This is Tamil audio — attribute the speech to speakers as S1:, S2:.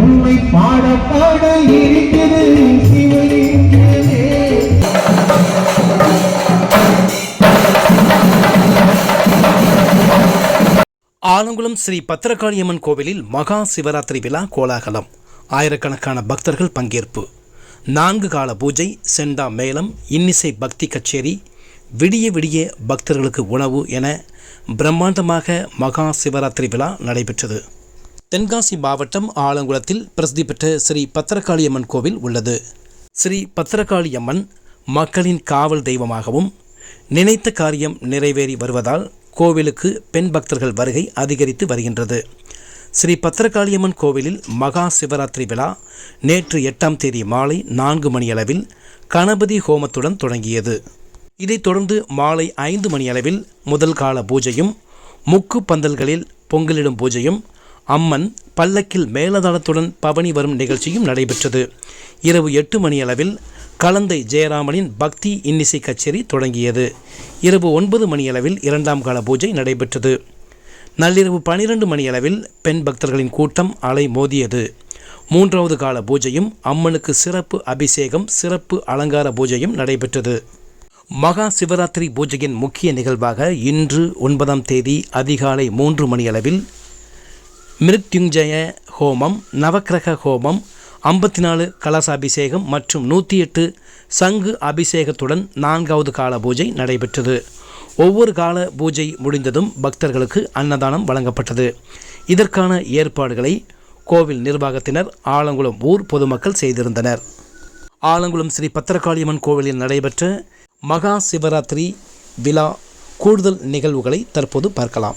S1: உண்மை பாட பாட இருக்கிறது
S2: ஆலங்குளம் ஸ்ரீ பத்திரகாளியம்மன் கோவிலில் மகா சிவராத்திரி விழா கோலாகலம். ஆயிரக்கணக்கான பக்தர்கள் பங்கேற்பு. நான்கு கால பூஜை செண்டா மேளம் இன்னிசை பக்தி கச்சேரி விடிய விடிய பக்தர்களுக்கு உணவு என பிரம்மாண்டமாக மகா சிவராத்திரி விழா நடைபெற்றது. தென்காசி மாவட்டம் ஆலங்குளத்தில் பிரசித்தி பெற்ற ஸ்ரீ பத்திரகாளியம்மன் கோவில் உள்ளது. ஸ்ரீ பத்திரகாளியம்மன் மக்களின் காவல் தெய்வமாகவும் நினைத்த காரியம் நிறைவேறி வருவதால் கோவிலுக்கு பெண் பக்தர்கள் வருகை அதிகரித்து வருகின்றது. ஸ்ரீ பத்திரகாளியம்மன் கோவிலில் மகா சிவராத்திரி விழா நேற்று எட்டாம் தேதி மாலை நான்கு மணியளவில் கணபதி ஹோமத்துடன் தொடங்கியது. இதைத் தொடர்ந்து மாலை ஐந்து மணியளவில் முதல் கால பூஜையும் முக்கு பந்தல்களில் பொங்கலிடும் பூஜையும் அம்மன் பல்லக்கில் மேலதாளத்துடன் பவனி வரும் நிகழ்ச்சியும் நடைபெற்றது. இரவு எட்டு மணியளவில் கலந்தை ஜெயராமனின் பக்தி இன்னிசை கச்சேரி தொடங்கியது. இரவு ஒன்பது மணியளவில் இரண்டாம் கால பூஜை நடைபெற்றது. நள்ளிரவு பனிரெண்டு மணியளவில் பெண் பக்தர்களின் கூட்டம் அலை மோதியது. மூன்றாவது கால பூஜையும் அம்மனுக்கு சிறப்பு அபிஷேகம் சிறப்பு அலங்கார பூஜையும் நடைபெற்றது. மகா சிவராத்திரி பூஜையின் முக்கிய நிகழ்வாக இன்று ஒன்பதாம் தேதி அதிகாலை மூன்று மணியளவில் மிருத்யுஞ்சய ஹோமம் நவக்கிரக ஹோமம் ஐம்பத்தி நாலு கலசாபிஷேகம் மற்றும் நூற்றி எட்டு சங்கு அபிஷேகத்துடன் நான்காவது கால பூஜை நடைபெற்றது. ஒவ்வொரு கால பூஜை முடிந்ததும் பக்தர்களுக்கு அன்னதானம் வழங்கப்பட்டது. இதற்கான ஏற்பாடுகளை கோவில் நிர்வாகத்தினர் ஆலங்குளம் ஊர் பொதுமக்கள் செய்திருந்தனர். ஆலங்குளம் ஸ்ரீ பத்திரகாளியம்மன் கோவிலில் நடைபெற்ற மகா சிவராத்திரி விழா கூடுதல் நிகழ்வுகளை தற்போது பார்க்கலாம்.